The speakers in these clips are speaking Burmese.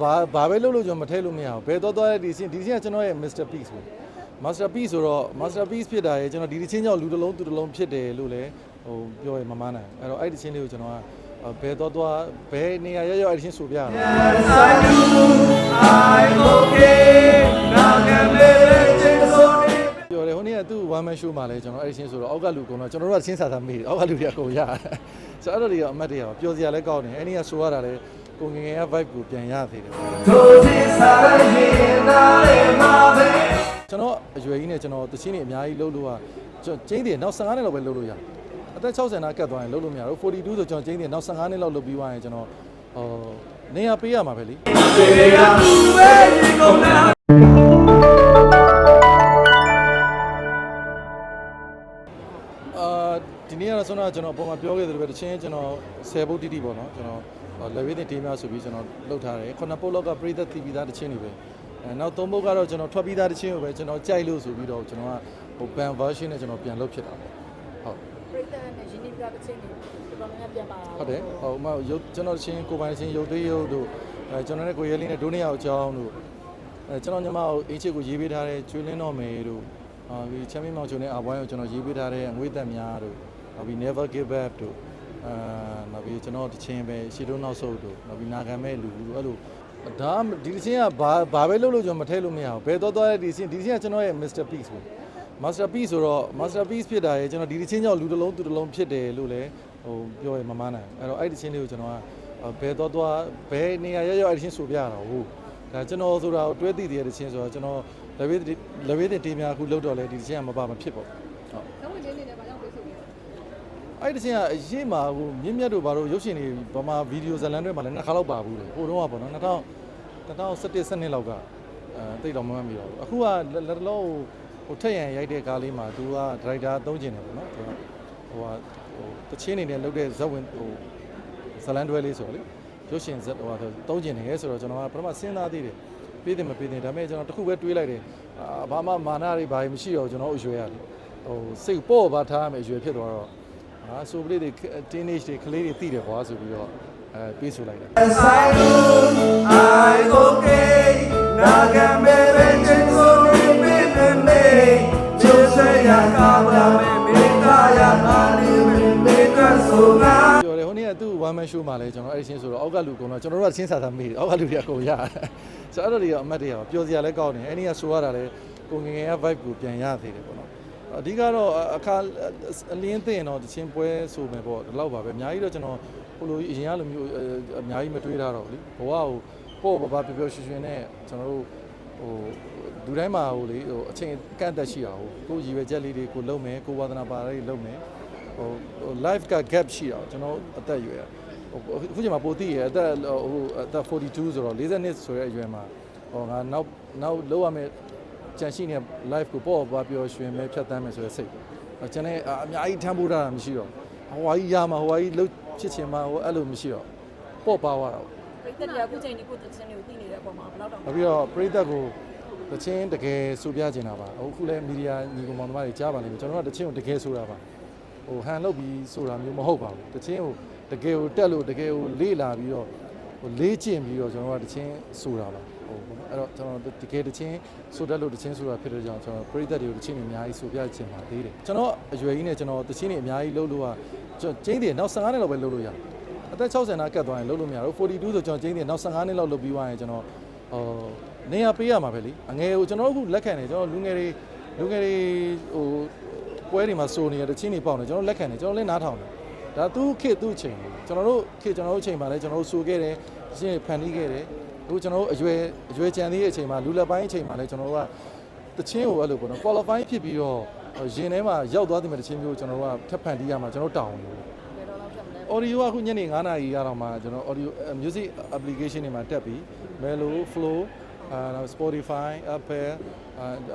ဘာဘာပဲလုပ်လို့ကျွန်တော်မထည့်လို့မရဘူးဘယ်တော့တော့ဒီချင်းဒီချင်းကကျွန်တော်ရဲ့ masterpiece ပဲ masterpiece ဆိုတော့ masterpiece ဖြစ်တာရဲ့ကျွန်တော်ဒီချင်းကြောင့်လူတစ်လုံးသူတစ်လုံးဖြစ်တယ်လို့လည်းဟိုပြောရမမနိုင်အဲ့တော့အဲ့ဒီချင်းလေးကိုကျွန်တော်ကဘယ်တော့တော့ဘယ်နေရာရောက်ရောက်အဲ့ဒီချင်းဆိုပြရအောင်ပြောတယ်ဟိုနေ့ကသူ့ one man show မှာလဲကျွန်တော်အဲ့ဒီချင်းဆိုတော့အောက်ကလူကုန်တော့ကျွန်တော်တို့ကချင်းစာစာမေးတယ်အောက်ကလူတွေအကုန်ရတယ်ဆိုတော့အဲ့လိုတွေကအမှတ်တရပါပျော်စရာလည်းကောင်းတယ်အဲ့ဒီကဆိုရတာလဲ ကိုငယ်ငယ်က vibe ကိုပြန်ရသေးတယ်ကျွန်တော်အရွယ်ကြီးနဲ့ကျွန်တော်တချင်းတွေအများကြီးလှုပ်လို့ကကျွန်တော်ကျင်းတယ်နောက်15နှစ်လောက်ပဲလှုပ်လို့ရတယ်အသက်60နားကတ်သွားရင်လှုပ်လို့မရဘူး42ဆိုကျွန်တော်ကျင်းတယ်နောက်15နှစ်လောက်လှုပ်ပြီးသွားရင်ကျွန်တော်ဟိုနေရာပေးရမှာပဲလीအာဒီနေ့ကတော့ဆွမ်းနာကျွန်တော်ပုံမှန်ပြောခဲ့သလိုပဲတချင်းကျွန်တော်10ဘုတ်တိတိပေါ့နော်ကျွန်တော် လက်ဝဲတင်တေးများဆိုပြီးကျွန်တော်လှုပ်ထားတယ်ခုနှစ်ပုတ်လောက်ကပရိသတ်တီဗီသားတချင်းတွေပဲအဲနောက်သုံးပုတ်ကတော့ကျွန်တော်ထွက်ပြီးသားတချင်းကိုပဲကျွန်တော်ကြိုက်လို့ဆိုပြီးတော့ကျွန်တော်ကဟို ban version နဲ့ကျွန်တော်ပြန်လုပ်ဖြစ်တာပေါ့ဟုတ်ပရိသတ်နဲ့ရင်းနှီးပြတဲ့ချင်းတွေတော်တော်များများပြန်ပါတာဟုတ်တယ်ဟိုမှရုပ်ကျွန်တော်တချင်းကိုပိုင်ချင်းရုပ်သေးရုပ်တို့အဲကျွန်တော်နဲ့ကိုရဲလေးနဲ့ဒိုးနေအောင်အကြောင်းတို့အဲကျွန်တော်ညီမကိုအင်းချစ်ကိုရေးပေးထားတဲ့ကျွေးလင်းတော်မယ်တို့အာဒီချမ်းမင်းမောင်ချုံနဲ့အဘွိုင်းကိုကျွန်တော်ရေးပေးထားတဲ့ငွေသက်များတို့နောက်ပြီး never give up တို့ အာနောက်ပြီးကျွန်တော်တချင်းပဲရှီတုံးနောက်ဆုပ်တို့နောက်ပြီးနာခံမဲ့လူတို့အဲ့လိုဒါဒီတချင်းကဘာဘာပဲလုပ်လို့ကျွန်တော်မထည့်လို့မရဘူးဘယ်တော့တော့ဒီချင်းဒီချင်းကကျွန်တော်ရဲ့ masterpiece ပဲ masterpiece ဆိုတော့ masterpiece ဖြစ်တာရဲ့ကျွန်တော်ဒီတချင်းကြောင့်လူတစ်လုံးသူတစ်လုံးဖြစ်တယ်လို့လည်းဟိုပြောရမမနိုင်အဲ့တော့အဲ့ဒီချင်းလေးကိုကျွန်တော်ကဘယ်တော့တော့ဘယ်နေရာရောက်ရောက်အဲ့ဒီချင်းဆိုပြရတာဟုတ်ဒါကျွန်တော်ဆိုတာကိုတွဲသိတဲ့တချင်းဆိုတော့ကျွန်တော်လက်ဝဲလက်ဝဲတင်တေးများအခုလောက်တော့လေဒီတချင်းကမပါမဖြစ်ပေါ့ဟုတ် အဲ့ဒီတချင်းကအရေးမှာဟိုမြင့်မြတ်တို့ဘာလို့ရုပ်ရှင်တွေဗမာဗီဒီယိုဇာတ်လမ်းတွေမှာလည်းနှစ်ခါလောက်ပါဘူးလေဟိုတုန်းကပေါ့နော်2000 2017 12လောက်ကအဲတိတ်တော့မမှတ်မိတော့ဘူးအခုကလက်တလုံးဟိုထက်ရန်ရိုက်တဲ့ကားလေးမှာသူကဒရိုက်တာသုံးကျင်တယ်ပေါ့နော်သူကဟိုဟာဟိုတချင်းနေနဲ့လုပ်တဲ့ဇက်ဝင်ဟိုဇလန်တွဲလေးဆိုတော့လေရုပ်ရှင်ဇက်ဟိုဟာသုံးကျင်တယ်ဆိုတော့ကျွန်တော်ကပထမစဉ်းစားသေးတယ်ပြေးတယ်မပြေးတယ်ဒါပေမဲ့ကျွန်တော်တခုပဲတွေးလိုက်တယ်အာဘာမှမာနတွေဘာမှမရှိတော့ကျွန်တော်အရွယ်ရတယ်ဟိုစိတ်ပေါ့ပါထားမယ်အရွယ်ဖြစ်သွားတော့ ဟာဆိုပလေးတွေ teenage တွေကလေးတွေတည်တယ်ကွာဆိုပြီးတော့အဲပြေးဆိုလိုက်တယ် I okay na can be vengeance so me me me yo say ya kabla me me ka ya ali me me ka so na ပြောတယ်ဟိုနေ့ကသူ့ one man show မှာလဲကျွန်တော်အဲ့ဒီချင်းဆိုတော့အောက်ကလူကုန်တော့ကျွန်တော်တို့ကချင်းစာစာမေးတယ်အောက်ကလူတွေအကုန်ရတယ်ဆိုတော့အဲ့လိုတွေကအမှတ်တရပါပျော်စရာလည်းကောင်းတယ်အဲ့ဒီကဆိုရတာလဲကိုငယ်ငယ်က vibe ကိုပြန်ရသေးတယ်ပေါ့နော် အဓိကတော့အခါအလင်းသိရင်တော့တချင်းပွဲဆိုမယ်ပေါ့ဒီလောက်ပါပဲအများကြီးတော့ကျွန်တော်ဟိုလိုအရင်ကလိုမျိုးအများကြီးမတွေးထားတော့ဘူးလေဘဝကိုပေါ့ဘာဘာပျော်ပျော်ရွှင်ရွှင်နဲ့ကျွန်တော်တို့ဟိုလူတိုင်းမှာဟိုလေဟိုအချိန်ကန့်သက်ရှိတာဟိုကိုရည်ရွယ်ချက်လေးတွေကိုလုံးမယ်ကိုဝါသနာပါလေးလုံးမယ်ဟိုဟို life က gap ရှိတာကျွန်တော်အသက်အရွယ်ဟိုအခုချိန်မှာပိုသိရအသက်ဟိုအသက်42ဆိုတော့40နှစ်ဆိုတဲ့အရွယ်မှာဟောငါနောက်နောက်လောက်ရမယ် ကြံရှိနေ life ကိုပေါ့ပါပြောရွှင်မဲဖြတ်သန်းမယ်ဆိုတဲ့စိတ်ပဲကျွန်တော်အများကြီးထမ်းဖို့တာမရှိတော့ဟိုဝါကြီးရမှာဟိုဝါကြီးလှုပ်ဖြစ်ချင်မှာဟိုအဲ့လိုမရှိတော့ပေါ့ပါသွားတော့ပရိသတ်တွေကအခုချိန်ဒီကိုတချင်းတွေကိုသိနေတဲ့အပေါ်မှာဘယ်တော့တော့နောက်ပြီးတော့ပရိသတ်ကိုတချင်းတကယ်ဆိုပြချင်တာပါအခုလည်းမီဒီယာညီကောင်မောင်နှမတွေကြားပါလိမ့်မယ်ကျွန်တော်ကတချင်းကိုတကယ်ဆိုတာပါဟိုဟန်လုပ်ပြီးဆိုတာမျိုးမဟုတ်ပါဘူးတချင်းကိုတကယ်ကိုတက်လို့တကယ်ကိုလေးလာပြီးတော့ဟိုလေးကျင့်ပြီးတော့ကျွန်တော်ကတချင်းဆိုတာပါ ဟိုပေါ့နော်အဲ့တော့ကျွန်တော်တကယ်တချင်းဆိုတတ်လို့တချင်းဆိုတာဖြစ်တဲ့ကြောင့်ကျွန်တော်ပရိသတ်တွေကိုတချင်းတွေအများကြီးဆိုပြချင်ပါသေးတယ်ကျွန်တော်အရွယ်ကြီးနဲ့ကျွန်တော်တချင်းတွေအများကြီးလှုပ်လို့ကကျွန်တော်ကျင်းတယ်နောက်15နှစ်လောက်ပဲလှုပ်လို့ရတယ်အသက်60နားကတ်သွားရင်လှုပ်လို့မရဘူး42ဆိုကျွန်တော်ကျင်းတယ်နောက်15နှစ်လောက်လှုပ်ပြီးသွားရင်ကျွန်တော်ဟိုနေရာပေးရမှာပဲလေအငယ်ကိုကျွန်တော်အခုလက်ခံတယ်ကျွန်တော်လူငယ်တွေလူငယ်တွေဟိုပွဲတွေမှာစိုးနေရတဲ့ချင်းတွေပေါက်နေကျွန်တော်လက်ခံတယ်ကျွန်တော်လည်းနားထောင်တယ်ဒါသူ့ခေတ်သူ့ချိန်ကျွန်တော်တို့ခေတ်ကျွန်တော်တို့ချိန်မှာလည်းကျွန်တော်တို့စိုးခဲ့တယ်ချင်းဖန်တီးခဲ့တယ် အခုကျွန်တော်တို့အရွယ်အရွယ်ကြံသေးတဲ့အချိန်မှာလူလက်ပိုင်းအချိန်မှာလည်းကျွန်တော်တို့ကတချင်းကိုအဲ့လိုပေါ့နော် qualify ဖြစ်ပြီးတော့ရင်ထဲမှာရောက်သွားတဲ့တချင်းမျိုးကျွန်တော်တို့ကထပ်ဖန်တီးရမှာကျွန်တော်တောင်းတယ်ဘယ်တော့လောက်ဖြစ်မလဲ audio ကအခုညနေ9နာရီရတော့မှကျွန်တော် audio music application တွေမှာတက်ပြီး Melo Flow အာ Spotify Apple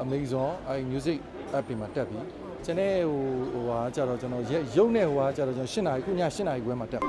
Amazon အဲ music app တွေမှာတက်ပြီးကျွန်တော်ဟိုဟိုဟာကြတော့ကျွန်တော်ရုပ်နဲ့ဟိုဟာကြတော့ကျွန်တော်8နာရီခုည8နာရီခွဲမှာတက်